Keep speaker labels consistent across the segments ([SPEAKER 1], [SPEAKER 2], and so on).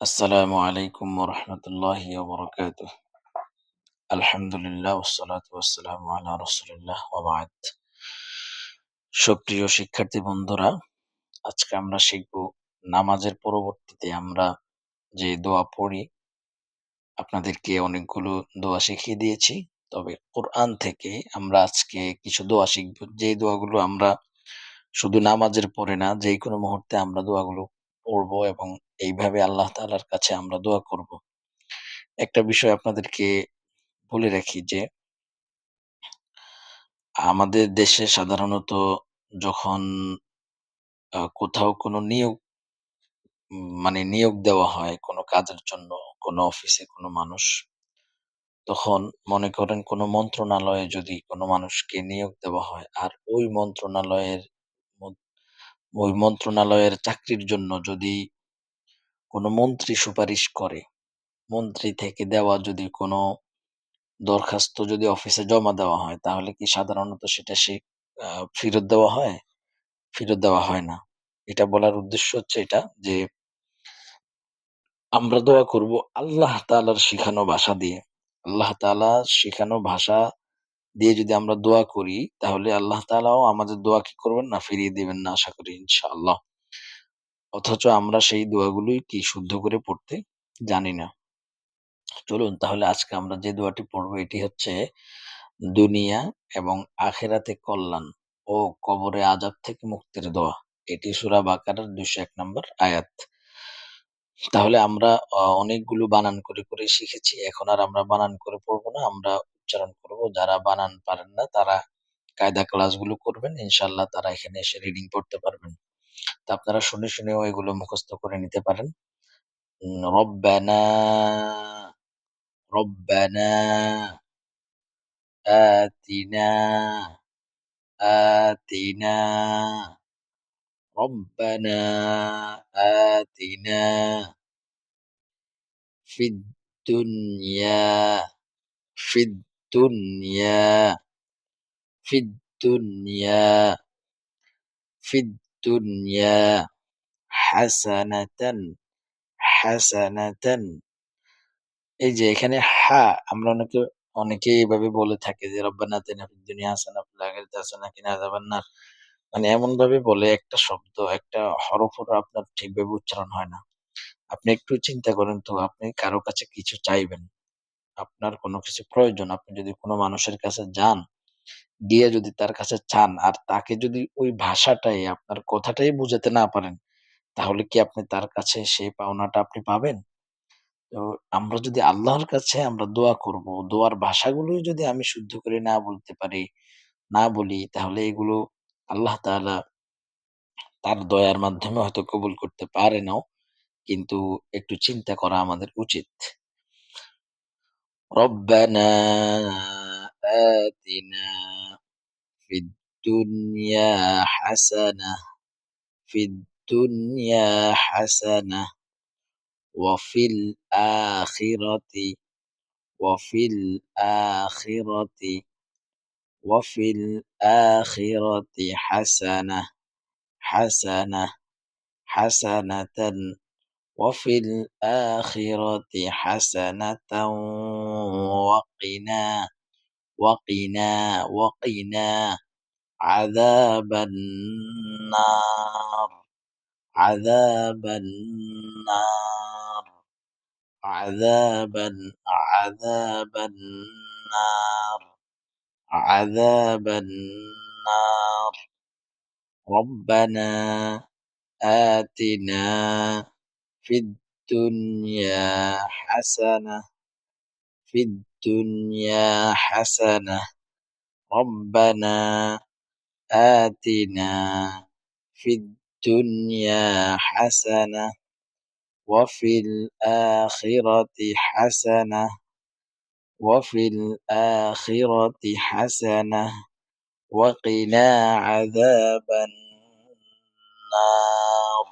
[SPEAKER 1] আসসালামু আলাইকুম ওরহমতুল্লাহি ওবরাকাতুহ আলহামদুলিল্লাহ ওসসালাতু ওয়াসসালামু আলা রাসূলিল্লাহ ওয়া বা'দ সুপ্রিয় শিক্ষার্থী বন্ধুরা, আজকে আমরা শিখব নামাজের পরবর্তীতে আমরা যে দোয়া পড়ি, আপনাদেরকে অনেকগুলো দোয়া শিখিয়ে দিয়েছি। তবে কোরআন থেকে আমরা আজকে কিছু দোয়া শিখব। যে দোয়াগুলো আমরা শুধু নামাজের পরে না যে কোনো মুহূর্তে আমরা দোয়াগুলো পড়ব এবং এইভাবে আল্লাহ তাআলার কাছে আমরা দোয়া করব। একটা বিষয় আপনাদেরকে বলে রাখি যে আমাদের দেশে সাধারণত যখন কোথাও কোনো নিয়োগ মানে নিয়োগ দেওয়া হয় কোনো কাজের জন্য, কোনো অফিসে কোনো মানুষ, তখন মনে করেন কোনো মন্ত্রণালয়ে যদি কোনো মানুষকে নিয়োগ দেওয়া হয়, আর ওই মন্ত্রণালয়ের ওই মন্ত্রণালয়ের চাকরির জন্য যদি কোনো মন্ত্রী সুপারিশ করে, মন্ত্রী থেকে দেওয়া যদি কোনো দরখাস্ত যদি অফিসে জমা দেওয়া হয়, তাহলে কি সাধারণত সেটা সে ফেরত দেওয়া হয়? ফেরত দেওয়া হয় না। এটা বলার উদ্দেশ্য হচ্ছে এটা যে আমরা দোয়া করব আল্লাহ তাআলার শিখানো ভাষা দিয়ে। আল্লাহ তাআলার শিখানো ভাষা দিয়ে যদি আমরা দোয়া করি, তাহলে আল্লাহ তাআলাও আমাদের দোয়া কি করবেন না? ফিরিয়ে দিবেন না আশা করি ইনশাআল্লাহ। অথচ আমরা সেই দোয়াগুলোই কি শুদ্ধ করে পড়তে জানি না। চলুন তাহলে আজকে আমরা যে দোয়াটি পড়ব এটি হচ্ছে দুনিয়া এবং আখেরাতে কল্যাণ ও কবরে আযাব থেকে মুক্তির দোয়া। এটি সূরা বাকারার ২০১ নম্বর আয়াত। তাহলে আমরা অনেকগুলো বানান করে, করে শিখেছি। এখন আর আমরা বানান করে পড়ব না। আমরা উচ্চারণ করব। যারা বানান পারেন না তারা কায়দা ক্লাসগুলো করবেন। ইনশাআল্লাহ তারা এখানে এসে রিডিং পড়তে পারবেন। তো আপনারা শুনে, শুনেও এগুলো মুখস্থ করে নিতে পারেন। উম রব্বানা রব্বানা آتِنَا آتِنَا ربنا آتِنَا في الدنيا في الدنيا في الدنيا في الدنيا حسنة حسنة এই যে এখানে হা আমরা অনেকে অনেকেই এভাবে বলে থাকে যে রব্বানা আতিনা ফিদ দুনিয়া হাসানাহ ওয়া ফিল আখিরাতি হাসানাহ ওয়া কিনা আযাবান্নার। মানে এমনভাবে বলে একটা শব্দ, একটা হরফও আপনার ঠিকভাবে উচ্চারণ হয় না। আপনি একটু চিন্তা করেন তো আপনি কারো কাছে কিছু চাইবেন। আপনার কোনো কিছু প্রয়োজন। আপনি যদি কোনো মানুষের কাছে যান, গিয়ে যদি তার কাছে চান আর তাকে যদি ওই ভাষাটাই আপনার কথাটাই বুঝাতে না পারেন, তাহলে কি আপনি তার কাছে সেই পাওনাটা আপনি পাবেন? তো আমরা যদি আল্লাহর কাছে আমরা দোয়া করব, দোয়ার ভাষাগুলোই যদি আমি শুদ্ধ করে না বলতে পারি, না বলি তাহলে এগুলো আল্লাহ তাআলা তার দয়ার মাধ্যমে হয়তো কবুল করতে পারেনও। কিন্তু একটু চিন্তা করা আমাদের উচিত। রব্বানা آتِنَا في الدنيا حسنة في الدنيا حسنة وفي الآخرة وفي الآخرة وفي الآخرة حسنة حسنة حسنة وفي الآخرة حسنة وقنا وقنا وقنا عذاب النار عذاب النار عذاب عذاب النار عذاب النار. ربنا آتنا في الدنيا حسنة في الدنيا حسنة ربنا آتنا في الدنيا حسنة وفي الآخرة حسنة وفي الآخرة حسنة وقنا عذاب النار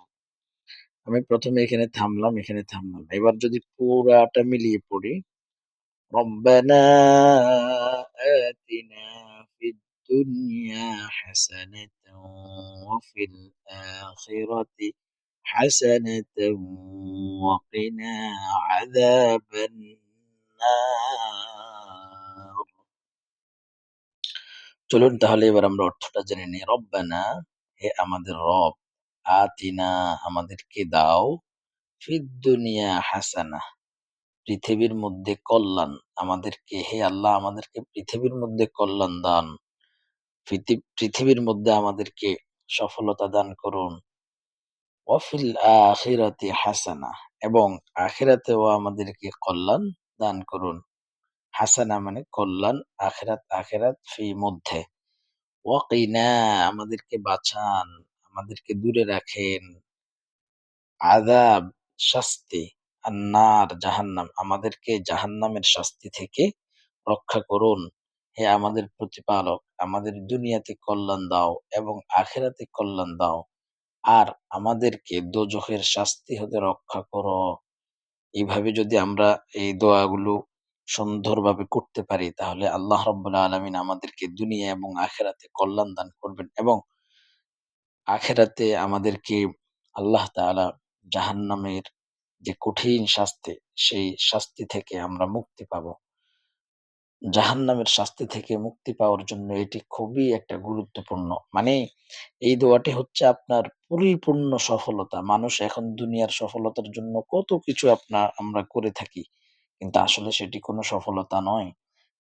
[SPEAKER 1] আমি প্রথমে এখানে থামলাম, এখানে থামলাম। এবার যদি পুরাটা মিলিয়ে পড়ি ربنا آتنا في الدنيا حسنة وفي الآخرة حسنة وقنا عذاب النار চলুন তাহলে এবার আমরা অর্থটা জেনে নিই রব্বানা হে আমাদের রব আতিনা আমাদেরকে দাও ফিদ দুনিয়া হাসানা পৃথিবীর মধ্যে কল্যাণ। আমাদেরকে, হে আল্লাহ, আমাদেরকে পৃথিবীর মধ্যে কল্যাণ দান। পৃথি- পৃথিবীর মধ্যে আমাদেরকে সফলতা দান করুন। ওয়াফিল আখিরাতি হাসানা, এবং আখিরাতেও আমাদেরকে কল্যাণ দান করুন। হাসানা মানে কল্যাণ, আখেরাত আখেরাত ফি মধ্যে। ওয়াকিনা আমাদেরকে বাঁচান, আমাদেরকে দূরে রাখেন। আদাব শাস্তি। আন্নার জাহান্নাম। আমাদেরকে জাহান্নামের শাস্তি থেকে রক্ষা করুন। হে আমাদের প্রতিপালক, আমাদের দুনিয়াতে কল্যাণ দাও এবং আখেরাতে কল্যাণ দাও। আর আমাদেরকে দোজখের শাস্তি হতে রক্ষা করো। এইভাবে যদি আমরা এই দোয়াগুলো সুন্দরভাবে করতে পারি, তাহলে আল্লাহ রব্বুল আলমিন আমাদেরকে দুনিয়া এবং আখেরাতে কল্যাণ দান করবেন এবং আখেরাতে আমাদেরকে আল্লাহ তাআলা জাহান্নামের যে কঠিন শাস্তি, সেই শাস্তি থেকে আমরা মুক্তি পাবো। জাহান্নামের শাস্তি থেকে মুক্তি পাওয়ার জন্য এটি খুবই একটা গুরুত্বপূর্ণ। মানে এই দোয়াটি হচ্ছে আপনার পরিপূর্ণ সফলতা। মানুষ এখন দুনিয়ার সফলতার জন্য কত কিছু আপনার আমরা করে থাকি, কিন্তু আসলে সেটি কোনো সফলতা নয়।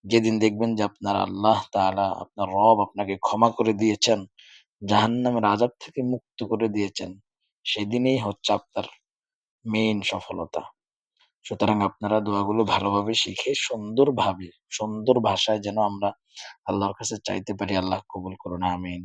[SPEAKER 1] যেদিন দেখবেন যে আপনার আল্লাহ তালা আপনার রব আপনাকে ক্ষমা করে দিয়েছেন, জাহান্নামের আযাব থেকে মুক্ত করে দিয়েছেন, সেদিনেই হচ্ছে আপনার মেইন সফলতা। সুতরাং আপনারা দোয়াগুলো ভালোভাবে শিখে সুন্দরভাবে, সুন্দর ভাষায় যেন আমরা আল্লাহর কাছে চাইতে পারি, আল্লাহ কবুল করুন, আমিন।